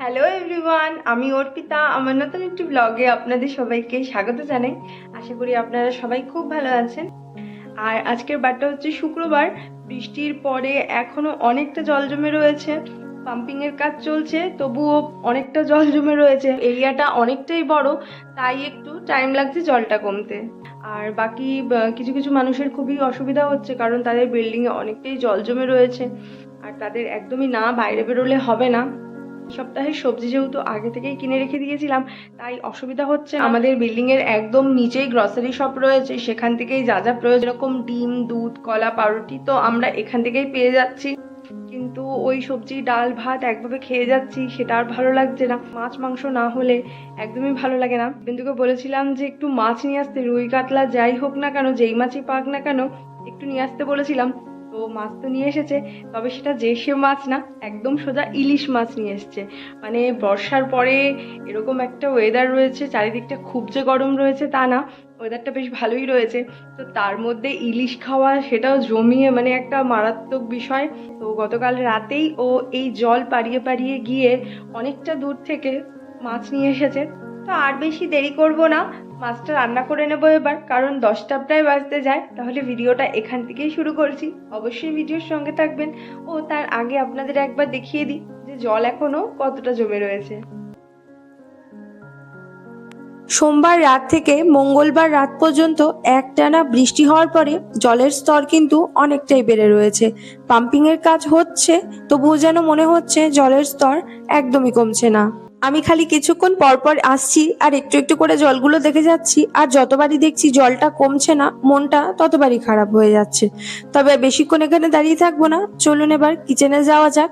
Hello everyone আমি অর্পিতা। আমার নতুন একটি ব্লগে আপনাদের সবাইকে স্বাগত জানাই। আশা করি আপনারা সবাই খুব ভালো আছেন। আর আজকের বারটা হচ্ছে শুক্রবার। বৃষ্টির পরে এখনও অনেকটা জল জমে রয়েছে। পাম্পিং এর কাজ চলছে, তবুও অনেকটা জল জমে রয়েছে। এরিয়াটা অনেকটাই বড়, তাই একটু টাইম লাগছে জলটা কমতে। আর বাকি কিছু কিছু মানুষের খুবই অসুবিধা হচ্ছে, কারণ তাদের বিল্ডিংয়ে অনেকটাই জল জমে রয়েছে। আর তাদের একদমই না, বাইরে বেরোলে হবে না। সপ্তাহের সবজি যেহেতু আগে থেকেই কিনে রেখে দিয়েছিলাম, তাই অসুবিধা হচ্ছে আমাদের বিল্ডিং এর একদম নিচেই গ্রসারি শপ রয়েছে, সেখান থেকেই যা যা প্রয়োজন এরকম ডিম, দুধ, কলা, পাউরুটি তো আমরা এখান থেকেই পেয়ে যাচ্ছি। কিন্তু ওই সবজি, ডাল, ভাত একভাবে খেয়ে যাচ্ছি, সেটা আর ভালো লাগছে না। মাছ, মাংস না হলে একদমই ভালো লাগে না। বিন্দুকে বলেছিলাম যে একটু মাছ নিয়ে আসতে, রুই, কাতলা যাই হোক না কেন, যেই মাছই পাক না কেন, একটু নিয়ে আসতে বলেছিলাম। তো মাছ তো নিয়ে এসেছে, তবে সেটা সে মাছ না, একদম সোজা ইলিশ মাছ নিয়ে এসছে। মানে বর্ষার পরে এরকম একটা ওয়েদার রয়েছে, চারিদিকটা খুব যে গরম রয়েছে তা না ওয়েদারটা বেশ ভালোই রয়েছে। তো তার মধ্যে ইলিশ খাওয়া সেটাও জমিয়ে মানে একটা মারাত্মক বিষয়। তো গতকাল রাতেই ও এই জল পাড়িয়ে পাড়িয়ে গিয়ে অনেকটা দূর থেকে মাছ নিয়ে এসেছে। তো আর বেশি দেরি করব না। মাছটা রান্না করে নেব এবার, কারণ দশটা প্রায় বাজতে যায়। তাহলে ভিডিওটা এখান থেকেই শুরু করছি। অবশ্যই ভিডিওর সঙ্গে থাকবেন। ও, তার আগে আপনাদের একবার দেখিয়ে দিই যে জল এখনও কতটা জমে রয়েছে। সোমবার রাত থেকে মঙ্গলবার রাত পর্যন্ত একটানা বৃষ্টি হওয়ার পরে জলের স্তর কিন্তু অনেকটাই বেড়ে রয়েছে। পাম্পিং এর কাজ হচ্ছে, তবুও যেন মনে হচ্ছে জলের স্তর একদমই কমছে না। আমি খালি কিছুক্ষণ পর পর আসছি, আর একটু একটু করে জলগুলো দেখে যাচ্ছি, আর যতবারই দেখছি জলটা কমছে না, মনটা ততবারই খারাপ হয়ে যাচ্ছে। তবে বেশিক্ষণ এখানে দাঁড়িয়ে থাকব না। চলুন এবার কিচেনে যাওয়া যাক।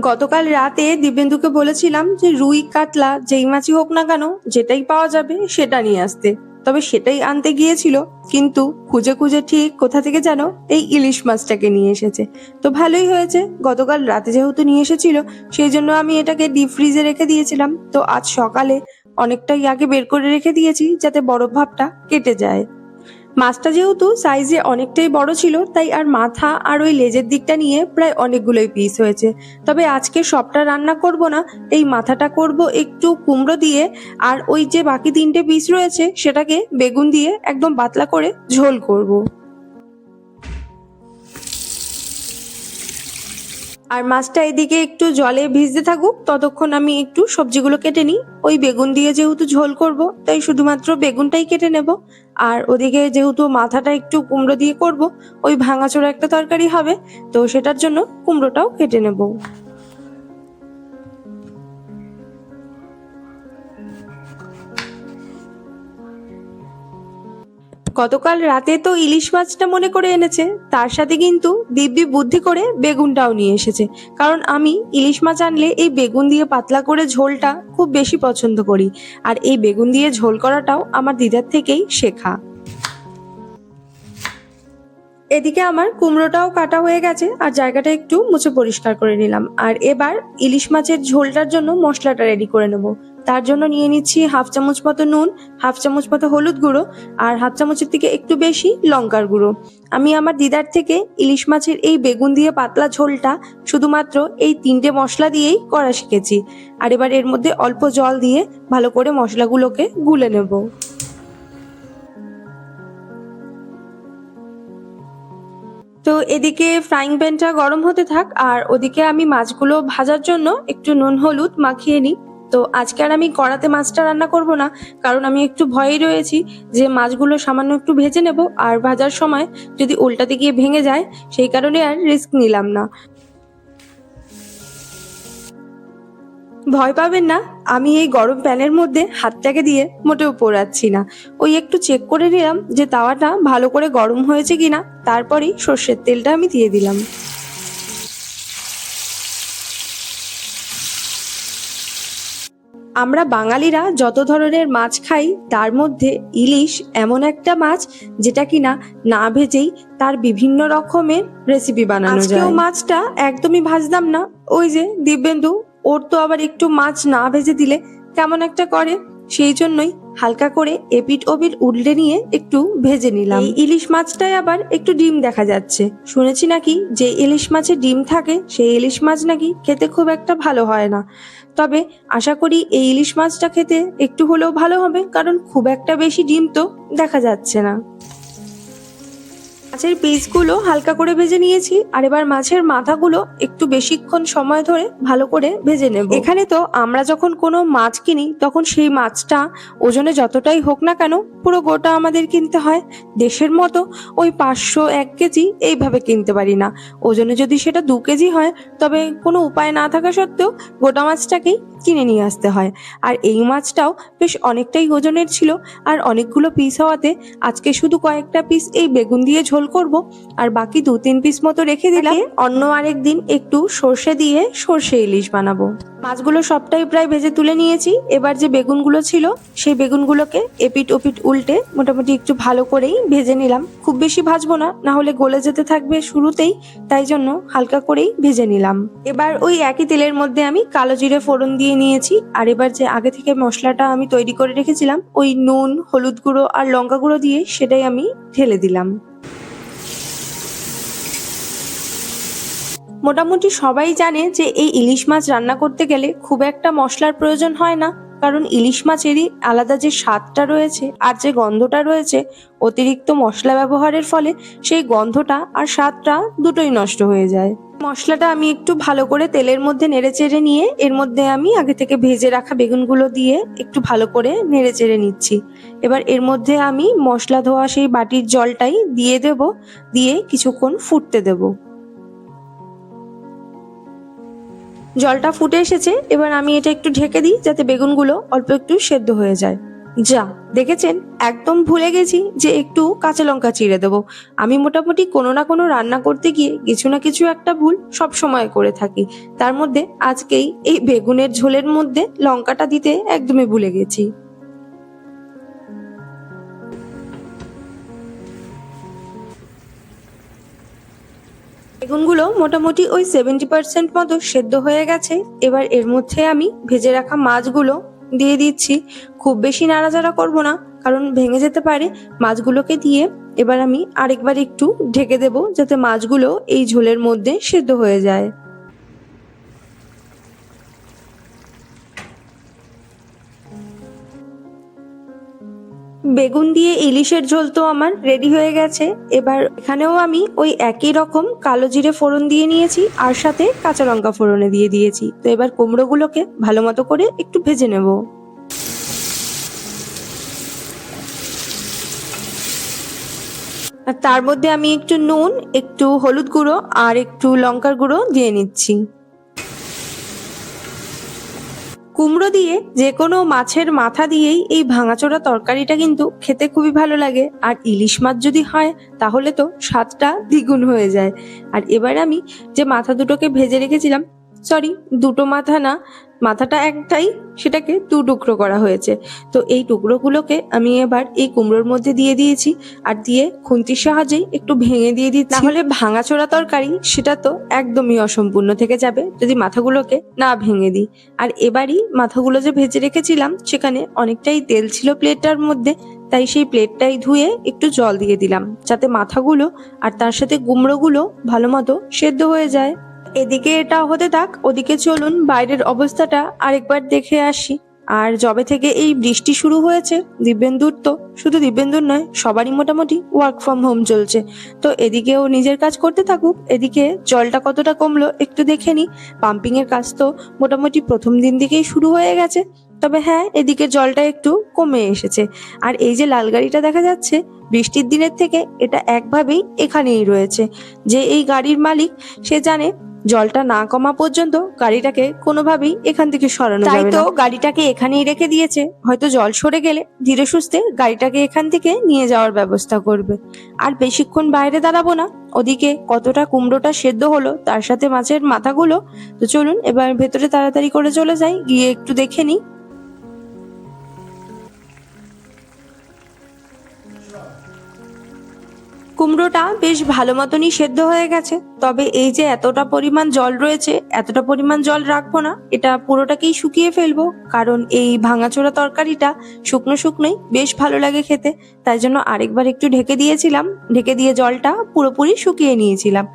গতকাল রাতে দিব্যেন্দুকে বলেছিলাম যে রুই, কাতলা, যেই মাছই হোক না কেন, যেটাই পাওয়া যাবে সেটা নিয়ে আসতে। তবে সেটাই আনতে গিয়েছিল, কিন্তু খুঁজে খুঁজে ঠিক কোথা থেকে যেন এই ইলিশ মাছটাকে নিয়ে এসেছে। তো ভালোই হয়েছে, গতকাল রাতে যেহেতু নিয়ে এসেছিল, সেই জন্য আমি এটাকে ডিপ ফ্রিজে রেখে দিয়েছিলাম। তো আজ সকালে অনেকটাই আগে বের করে রেখে দিয়েছি, যাতে বরফ ভাবটা কেটে যায়। মাছটা যেহেতু সাইজে অনেকটাই বড় ছিল, তাই আর মাথা আর ওই লেজের দিকটা নিয়ে প্রায় অনেকগুলোই পিস হয়েছে। তবে আজকে সবটা রান্না করব না, এই মাথাটা করব একটু কুমড়ো দিয়ে, আর ওই যে বাকি তিনটে পিস রয়েছে, সেটাকে বেগুন দিয়ে একদম পাতলা করে ঝোল করব। আর মাছটা এদিকে একটু জলে ভিজতে থাকুক, ততক্ষণ আমি একটু সবজিগুলো কেটে নিই। ওই বেগুন দিয়ে যেহেতু ঝোল করব, তাই শুধুমাত্র বেগুনটাই কেটে নেব। আর ওদিকে যেহেতু মাথাটা একটু কুমড়ো দিয়ে করব, ওই ভাঙাচোরা একটা তরকারি হবে, তো সেটার জন্য কুমড়োটাও কেটে নেব। গতকাল রাতে তো ইলিশ মাছটা মনে করে এনেছে। তার সাথে কিন্তু দিব্যি বুদ্ধি করে বেগুনটাও নিয়ে এসেছে। কারণ আমি ইলিশ মাছ আনলে এই বেগুন দিয়ে পাতলা করে ঝোলটা খুব বেশি পছন্দ করি। আর এই বেগুন দিয়ে ঝোল করাটাও আমার দিদার থেকেই শেখা। এদিকে আমার কুমড়োটাও কাটা হয়ে গেছে আর জায়গাটা একটু মুছে পরিষ্কার করে নিলাম। আর এবার ইলিশ মাছের ঝোলটার জন্য মশলাটা রেডি করে নেব। তার জন্য নিয়ে নিচ্ছি হাফ চামচ মতো নুন, হাফ চামচ মতো হলুদ গুঁড়ো আর হাফ চামচের থেকে একটু বেশি লঙ্কার গুঁড়ো। আমি আমার দিদার থেকে ইলিশ মাছের এই বেগুন দিয়ে পাতলা ঝোলটা শুধুমাত্র এই তিনটে মশলা দিয়েই করা শিখেছি। আর এবার এর মধ্যে অল্প জল দিয়ে ভালো করে মশলাগুলোকে গুলে নেব। তো এদিকে ফ্রাইং প্যানটা গরম হতে থাক আর ওদিকে আমি মাছগুলো ভাজার জন্য একটু নুন হলুদ মাখিয়ে নিই। তো আজকে আর আমি কড়াতে মাছটা রান্না করব না, কারণ আমি একটু ভয়েই রয়েছি যে মাছগুলো সামান্য একটু ভেজে নেব আর ভাজার সময় যদি উল্টাতে গিয়ে ভেঙে যায়, সেই কারণে আর রিস্ক নিলাম না। ভয় পাবেন না, আমি এই গরম প্যানের মধ্যে হাতটাকে দিয়ে মোটেও পোড়াচ্ছি না। ওই একটু চেক করে নিলাম যে তাওয়াটা ভালো করে গরম হয়েছে কিনা, তারপরেই সর্ষের তেলটা আমি দিয়ে দিলাম। আমরা বাঙালিরা যত ধরনের মাছ খাই তার মধ্যে ইলিশ এমন একটা মাছ যেটা কিনা না ভেজেই তার বিভিন্ন রকমের রেসিপি বানানো যায়। মাছটা একদমই ভাজলাম না। ওই যে দিব্যেন্দু ওর তো আবার একটু মাছ না ভেজে দিলে কেমন একটা করে? সেই জন্যই হালকা করে এপিট ওপিট উল্টে নিয়ে একটু ভেজে নিলাম। এই ইলিশ মাছটায় আবার একটু ডিম দেখা যাচ্ছে। শুনেছি নাকি যে ইলিশ মাছে ডিম থাকে সেই ইলিশ মাছ নাকি খেতে খুব একটা ভালো হয় না। তবে আশা করি এই ইলিশ মাছটা খেতে একটু হলেও ভালো হবে, কারণ খুব একটা বেশি ডিম তো দেখা যাচ্ছে না। মাছের পিসগুলো হালকা করে ভেজে নিয়েছি, আর এবার মাছের মাথাগুলো একটু বেশিক্ষণ সময় ধরে ভালো করে ভেজে নেব। এখানে তো আমরা যখন কোনো মাছ কিনি, তখন সেই মাছটা ওজনে যতটাই হোক না কেন পুরো গোটা আমাদের কিনতে হয়। দেশের মতো ওই পাঁচশো এক কেজি এইভাবে কিনতে পারি না। ওজনে যদি সেটা দু কেজি হয়, তবে কোনো উপায় না থাকা সত্ত্বেও গোটা মাছটাকেই কিনে নিয়ে আসতে হয়। আর এই মাছটাও বেশ অনেকটাই ওজনের ছিল, আর অনেকগুলো পিস হওয়াতে আজকে শুধু কয়েকটা পিস এই বেগুন দিয়ে ঝোল করব আর বাকি দু তিন পিস মতো রেখে দিলাম। অন্য আরেক দিন একটু সর্ষে দিয়ে সর্ষে ইলিশ বানাবো। মাছগুলো সবটাই প্রায় ভেজে তুলে নিয়েছি। এবার যে বেগুনগুলো ছিল সেই বেগুনগুলোকে এপিট ওপিট উল্টে মোটামুটি একটু ভালো করেই ভেজে নিলাম। খুব বেশি ভাজবো না না হলে গলে যেতে থাকবে শুরুতেই তাই জন্য হালকা করেই ভেজে নিলাম। এবার ওই একই তেলের মধ্যে আমি কালো জিরে ফোড়ন দিয়ে নিয়েছি আর এবার যে আগে থেকে মশলাটা আমি তৈরি করে রেখেছিলাম ওই নুন হলুদ গুঁড়ো আর লঙ্কা গুঁড়ো দিয়ে সেটাই আমি ঢেলে দিলাম। মোটামুটি সবাই জানে যে এই ইলিশ মাছ রান্না করতে গেলে খুব একটা মশলার প্রয়োজন হয় না। কারণ ইলিশ মাছেরই আলাদা যে স্বাদটা রয়েছে আর যে গন্ধটা রয়েছে, অতিরিক্ত মশলা ব্যবহারের ফলে সেই গন্ধটা আর স্বাদটা দুটোই নষ্ট হয়ে যায়। মশলাটা আমি একটু ভালো করে তেলের মধ্যে নেড়ে চেড়ে নিয়ে, এর মধ্যে আমি আগে থেকে ভেজে রাখা বেগুনগুলো দিয়ে একটু ভালো করে নেড়ে চেড়ে নিচ্ছি। এবার এর মধ্যে আমি মশলা ধোয়া সেই বাটির জলটাই দিয়ে দেব, দিয়ে কিছুক্ষণ ফুটতে দেবো। জলটা ফুটে এসেছে, এবার আমি এটা একটু ঢেকে দিই যাতে বেগুনগুলো অল্প একটু সেদ্ধ হয়ে যায়। যা, দেখেছেন? একদম ভুলে গেছি যে একটু কাঁচা লঙ্কা চিড়ে দেবো। আমি মোটামুটি কোনো না কোনো রান্না করতে গিয়ে কিছু না কিছু একটা ভুল সব সময় করে থাকি। তার মধ্যে আজকেই এই বেগুনের ঝোলের মধ্যে লঙ্কাটা দিতে একদমই ভুলে গেছি। বেগুনগুলো মোটামুটি ওই সেভেন্টি পার্সেন্ট মতো সেদ্ধ হয়ে গেছে। এবার এর মধ্যে আমি ভেজে রাখা মাছগুলো দিয়ে দিচ্ছি। খুব বেশি নাড়াচাড়া করব না, কারণ ভেঙে যেতে পারে। মাছগুলোকে দিয়ে এবার আমি আরেকবার একটু ঢেকে দেব, যাতে মাছগুলো এই ঝোলের মধ্যে সেদ্ধ হয়ে যায়। বেগুন দিয়ে ইলিশের ঝোল তো আমার রেডি হয়ে গেছে। এবার এখানেও আমি ওই একই রকম কালো জিরে ফোড়ন দিয়ে নিয়েছি, আর সাথে কাঁচা লঙ্কা ফোড়নে দিয়ে দিয়েছি। তো এবার কুমড়োগুলোকে ভালো মতো করে একটু ভেজে নেব। আর তার মধ্যে আমি একটু নুন, একটু হলুদ গুঁড়ো, আর একটু লঙ্কার গুঁড়ো দিয়ে নিচ্ছি। কুমড়ো দিয়ে যে কোনো মাছের মাথা দিয়েই এই ভাঙাচোরা তরকারিটা কিন্তু খেতে খুবই ভালো লাগে। আর ইলিশ মাছ যদি হয়, তাহলে তো স্বাদটা দ্বিগুণ হয়ে যায়। আর এবার আমি যে মাথা দুটোকে ভেজে রেখেছিলাম সরি দুটো মাথা না, মাথাটা একটাই, সেটাকে দু টুকরো করা হয়েছে। তো এই টুকরোগুলোকে আমি এবার এই কুমড়োর মধ্যে দিয়ে দিয়েছি, আর দিয়ে খুন্তির সাহায্যেই একটু ভেঙে দিয়ে দিচ্ছি। তাহলে ভাঙাচোরা তরকারি, সেটা তো একদমই অসম্পূর্ণ থেকে যাবে, যদি মাথাগুলোকে না ভেঙে দিই। আর এবারই মাথাগুলো যে ভেজে রেখেছিলাম, সেখানে অনেকটাই তেল ছিল প্লেটটার মধ্যে, তাই সেই প্লেটটাই ধুয়ে একটু জল দিয়ে দিলাম, যাতে মাথাগুলো আর তার সাথে কুমড়োগুলো ভালো মতো সেদ্ধ হয়ে যায়। এদিকে এটা হতে থাক, ওদিকে চলুন, বাইরের অবস্থাটা আরেকবার দেখে আসি। আর জবে থেকে এই বৃষ্টি শুরু হয়েছে, দিব্যেন্দুর তো, শুধু দিব্যেন্দুর নয়, সবারই মোটামুটি ওয়ার্ক ফ্রম হোম চলছে। তো এদিকে ও নিজের কাজ করতে থাকুক, এদিকে জলটা কতটা কমলো একটু দেখে নি। পাম্পিং এর কাজ তো মোটামুটি প্রথম দিন থেকেই শুরু হয়ে গেছে। তবে হ্যাঁ এদিকে জলটা একটু কমে এসেছে। আর এই যে লাল গাড়িটা দেখা যাচ্ছে, বৃষ্টির দিনের থেকে এটা একভাবেই এখানেই রয়েছে। যে এই গাড়ির মালিক, সে জানে জলটা না কমা পর্যন্ত গাড়িটাকে কোনোভাবেই এখান থেকে সরানো তাই তো গাড়িটাকে এখানেই রেখে দিয়েছে। হয়তো জল সরে গেলে ধীরে সুস্থে গাড়িটাকে এখান থেকে নিয়ে যাওয়ার ব্যবস্থা করবে। আর বেশিক্ষণ বাইরে দাঁড়াবো না। ওদিকে কতটা কুমড়োটা সেদ্ধ হলো তার সাথে মাছের মাথাগুলো। তো চলুন এবার ভেতরে তাড়াতাড়ি করে চলে যাই। গিয়ে একটু দেখে নিই। কুমড়োটা বেশ ভালো মতনই সেদ্ধ হয়ে গেছে। তবে এই যে এতটা পরিমাণ জল রয়েছে, এতটা পরিমাণ জল রাখব না, এটা পুরোটাকেই শুকিয়ে ফেলব, কারণ এই ভাঙাচোরা তরকারিটা শুকনো শুকনোই বেশ ভালো লাগে খেতে। তাই জন্য আরেকবার একটু ঢেকে দিয়েছিলাম, ঢেকে দিয়ে জলটা পুরোপুরি শুকিয়ে নিয়েছিলাম।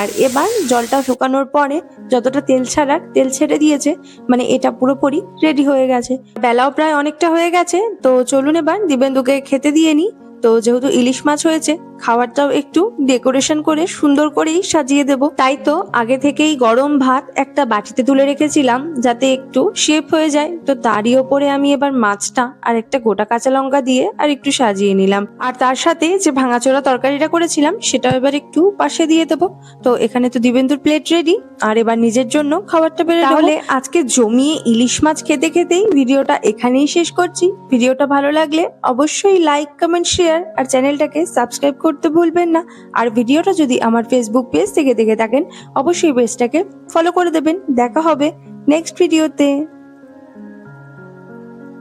আর এবার জলটা শুকানোর পরে যতটা তেল ছাড়ার তেল ছেড়ে দিয়েছে মানে এটা পুরোপুরি রেডি হয়ে গেছে। বেলাও প্রায় অনেকটা হয়ে গেছে, তো চলুন এবার দিবেন্দুকে খেতে দিয়ে নিই। তো যেহেতু ইলিশ মাছ হয়েছে, খাবারটাও একটু ডেকোরেশন করে সুন্দর করেই সাজিয়ে দেব। তাই তো আগে থেকেই গরম ভাত একটা বাটিতে তুলে রেখেছিলাম, যাতে একটু শেপ হয়ে যায়। তো তারই ওপরে আমি এবার মাছটা আর একটা গোটা কাঁচা লঙ্কা দিয়ে আর একটু সাজিয়ে নিলাম। আর তার সাথে যে ভাঙাচোরা তরকারিটা করেছিলাম, সেটাও এবার একটু পাশে দিয়ে দেবো। তো এখানে তো দিবেন্দুর প্লেট রেডি আর এবার নিজের জন্য খাবারটা বেড়ে তাহলে আজকে জমিয়ে ইলিশ মাছ খেতে খেতেই ভিডিওটা এখানেই শেষ করছি। ভিডিওটা ভালো লাগলে অবশ্যই লাইক কমেন্ট শেয়ার আর চ্যানেলটাকে সাবস্ক্রাইব করতে ভুলবেন না। আর ভিডিওটা যদি আমার ফেসবুক পেজ থেকে দেখে থাকেন, অবশ্যই পেজটাকে ফলো করে দেবেন। দেখা হবে নেক্সট ভিডিওতে